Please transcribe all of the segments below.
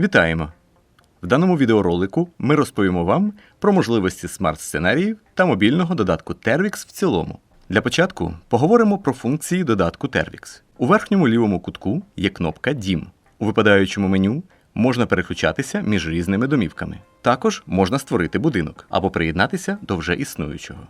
Вітаємо! В даному відеоролику ми розповімо вам про можливості смарт-сценаріїв та мобільного додатку Tervix в цілому. Для початку поговоримо про функції додатку Tervix. У верхньому лівому кутку є кнопка Дім. У випадаючому меню можна переключатися між різними домівками. Також можна створити будинок або приєднатися до вже існуючого.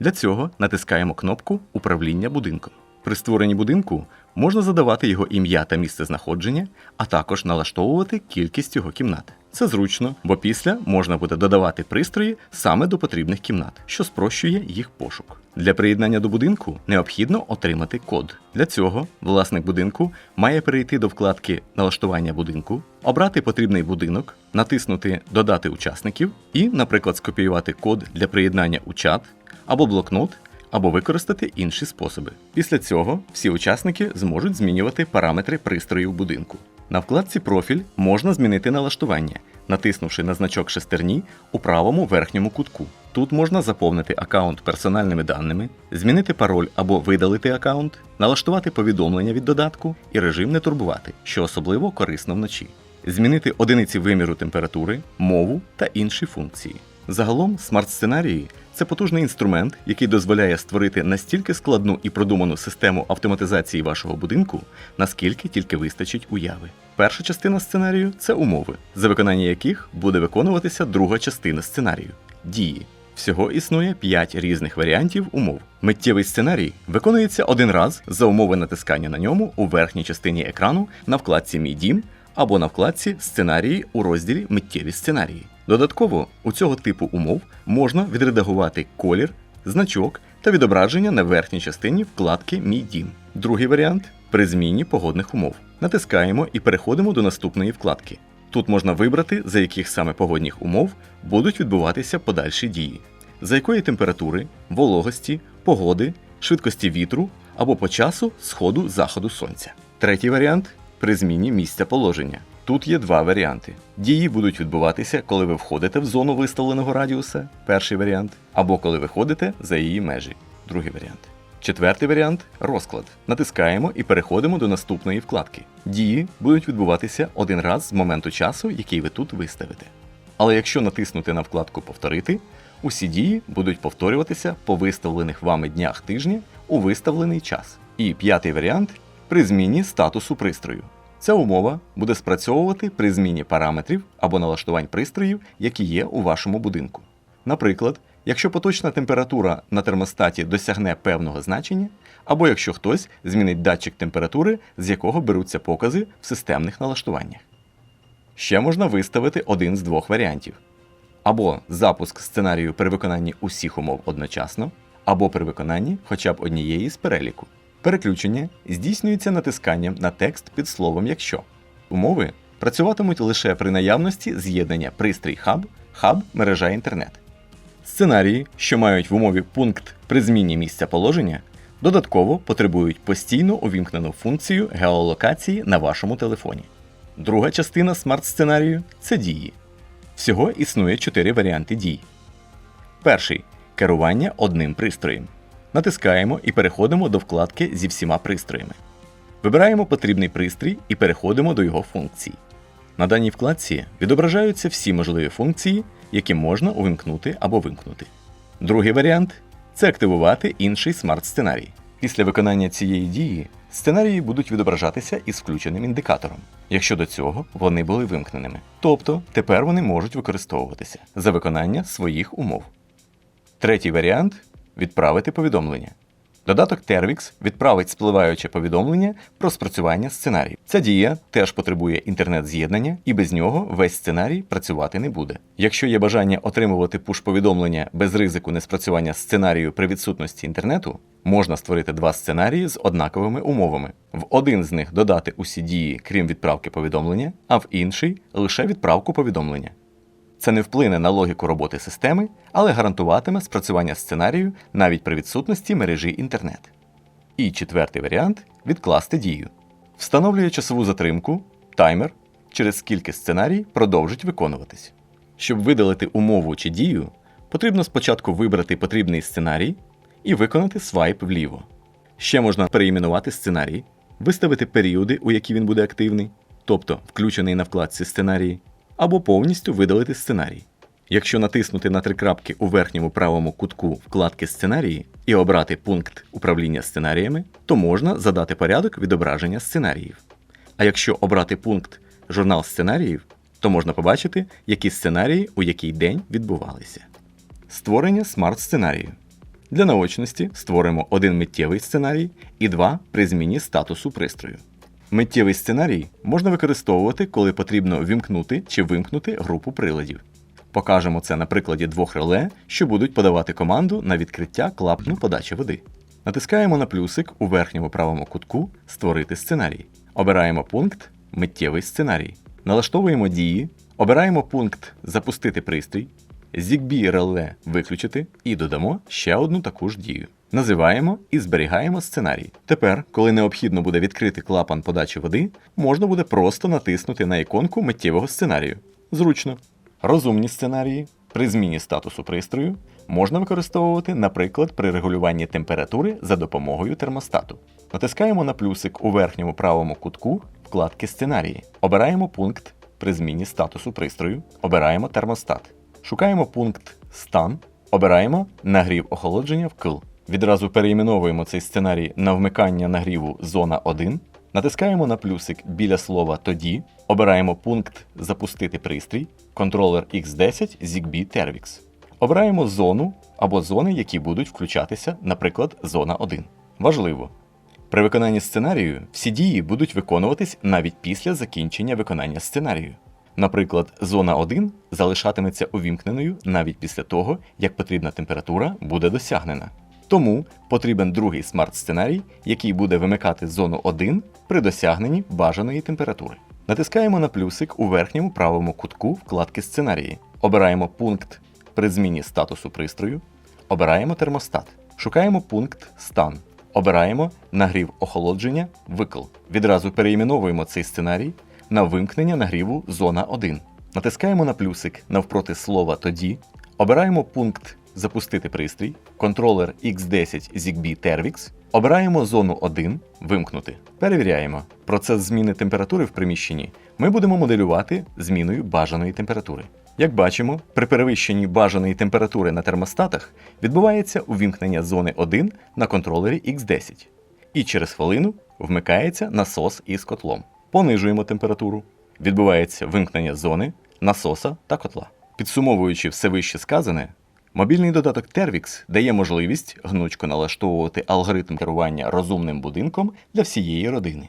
Для цього натискаємо кнопку Управління будинком. При створенні будинку можна задавати його ім'я та місце знаходження, а також налаштовувати кількість його кімнат. Це зручно, бо після можна буде додавати пристрої саме до потрібних кімнат, що спрощує їх пошук. Для приєднання до будинку необхідно отримати код. Для цього власник будинку має перейти до вкладки Налаштування будинку, обрати потрібний будинок, натиснути Додати учасників і, наприклад, скопіювати код для приєднання у чат або блокнот або використати інші способи. Після цього всі учасники зможуть змінювати параметри пристроїв будинку. На вкладці Профіль можна змінити налаштування, натиснувши на значок шестерні у правому верхньому кутку. Тут можна заповнити аккаунт персональними даними, змінити пароль або видалити аккаунт, налаштувати повідомлення від додатку і режим не турбувати, що особливо корисно вночі, змінити одиниці виміру температури, мову та інші функції. Загалом, смарт-сценарії це потужний інструмент, який дозволяє створити настільки складну і продуману систему автоматизації вашого будинку, наскільки тільки вистачить уяви. Перша частина сценарію це умови, за виконання яких буде виконуватися друга частина сценарію дії. Всього існує 5 різних варіантів умов. Миттєвий сценарій виконується один раз за умови натискання на ньому у верхній частині екрану на вкладці Мій дім або на вкладці Сценарії у розділі Миттєві сценарії. Додатково у цього типу умов можна відредагувати колір, значок та відображення на верхній частині вкладки Мій дім. Другий варіант при зміні погодних умов. Натискаємо і переходимо до наступної вкладки. Тут можна вибрати, за яких саме погодних умов будуть відбуватися подальші дії, за якої температури, вологості, погоди, швидкості вітру або по часу сходу заходу сонця. Третій варіант при зміні місця положення. Тут є два варіанти. Дії будуть відбуватися, коли ви входите в зону виставленого радіуса, перший варіант, або коли виходите за її межі, другий варіант. Четвертий варіант розклад. Натискаємо і переходимо до наступної вкладки. Дії будуть відбуватися один раз з моменту часу, який ви тут виставите. Але якщо натиснути на вкладку Повторити, усі дії будуть повторюватися по виставлених вами днях тижня у виставлений час. І п'ятий варіант при зміні статусу пристрою. Ця умова буде спрацьовувати при зміні параметрів або налаштувань пристроїв, які є у вашому будинку. Наприклад, якщо поточна температура на термостаті досягне певного значення, або якщо хтось змінить датчик температури, з якого беруться покази в системних налаштуваннях. Ще можна виставити один з двох варіантів: або запуск сценарію при виконанні усіх умов одночасно, або при виконанні хоча б однієї з переліку. Переключення здійснюється натисканням на текст під словом якщо. Умови працюватимуть лише при наявності з'єднання пристрій хаб, хаб мережа інтернет. Сценарії, що мають в умові пункт при зміні місця положення, додатково потребують постійно увімкнену функцію геолокації на вашому телефоні. Друга частина смарт-сценарію це дії. Всього існує чотири варіанти дій. Перший керування одним пристроєм. Натискаємо і переходимо до вкладки зі всіма пристроями. Вибираємо потрібний пристрій і переходимо до його функцій. На даній вкладці відображаються всі можливі функції, які можна увімкнути або вимкнути. Другий варіант це активувати інший смарт-сценарій. Після виконання цієї дії сценарії будуть відображатися із включеним індикатором, якщо до цього вони були вимкненими. Тобто тепер вони можуть використовуватися за виконання своїх умов. Третій варіант відправити повідомлення. Додаток Tervix відправить спливаюче повідомлення про спрацювання сценарію. Ця дія теж потребує інтернет-з'єднання, і без нього весь сценарій працювати не буде. Якщо є бажання отримувати пуш-повідомлення без ризику неспрацювання сценарію при відсутності інтернету, можна створити два сценарії з однаковими умовами. В один з них додати усі дії, крім відправки повідомлення, а в інший лише відправку повідомлення. Це не вплине на логіку роботи системи, але гарантуватиме спрацювання сценарію навіть при відсутності мережі інтернет. І четвертий варіант відкласти дію. Встановлює часову затримку, таймер, через скільки сценарій продовжить виконуватись. Щоб видалити умову чи дію, потрібно спочатку вибрати потрібний сценарій і виконати свайп вліво. Ще можна переіменувати сценарій, виставити періоди, у які він буде активний, тобто включений на вкладці сценарії, або повністю видалити сценарій. Якщо натиснути на три крапки у верхньому правому кутку вкладки сценарії і обрати пункт управління сценаріями, то можна задати порядок відображення сценаріїв. А якщо обрати пункт журнал сценаріїв, то можна побачити, які сценарії у який день відбувалися. Створення смарт-сценарію. Для наочності створимо один миттєвий сценарій і два при зміні статусу пристрою. Миттєвий сценарій можна використовувати, коли потрібно вімкнути чи вимкнути групу приладів. Покажемо це на прикладі двох реле, що будуть подавати команду на відкриття клапану подачі води. Натискаємо на плюсик у верхньому правому кутку Створити сценарій. Обираємо пункт Миттєвий сценарій. Налаштовуємо дії, обираємо пункт Запустити пристрій, ZigBee реле виключити і додамо ще одну таку ж дію. Називаємо і зберігаємо сценарій. Тепер, коли необхідно буде відкрити клапан подачі води, можна буде просто натиснути на іконку миттєвого сценарію. Зручно. Розумні сценарії при зміні статусу пристрою можна використовувати, наприклад, при регулюванні температури за допомогою термостату. Натискаємо на плюсик у верхньому правому кутку вкладки Сценарії. Обираємо пункт при зміні статусу пристрою, обираємо термостат. Шукаємо пункт Стан, обираємо нагрів охолодження вкл. Відразу переіменовуємо цей сценарій на вмикання нагріву Зона 1. Натискаємо на плюсик біля слова Тоді, обираємо пункт Запустити пристрій, контролер X10 ZigBee Tervix. Обираємо зону або зони, які будуть включатися, наприклад, зона 1. Важливо. При виконанні сценарію всі дії будуть виконуватись навіть після закінчення виконання сценарію. Наприклад, зона 1 залишатиметься увімкненою навіть після того, як потрібна температура буде досягнена. Тому потрібен другий смарт-сценарій, який буде вимикати зону 1 при досягненні бажаної температури. Натискаємо на плюсик у верхньому правому кутку вкладки сценарії. Обираємо пункт при зміні статусу пристрою, обираємо термостат. Шукаємо пункт Стан. Обираємо нагрів охолодження викл. Відразу переіменовуємо цей сценарій на вимкнення нагріву Зона 1. Натискаємо на плюсик навпроти слова Тоді. Обираємо пункт Запустити пристрій, контролер X10 ZigBee Tervix. Обираємо зону 1 Вимкнути. Перевіряємо. Процес зміни температури в приміщенні ми будемо моделювати зміною бажаної температури. Як бачимо, при перевищенні бажаної температури на термостатах відбувається увімкнення зони 1 на контролері X10. І через хвилину вмикається насос із котлом. Понижуємо температуру. Відбувається вимкнення зони, насоса та котла. Підсумовуючи все вище сказане, мобільний додаток Tervix дає можливість гнучко налаштовувати алгоритм керування розумним будинком для всієї родини.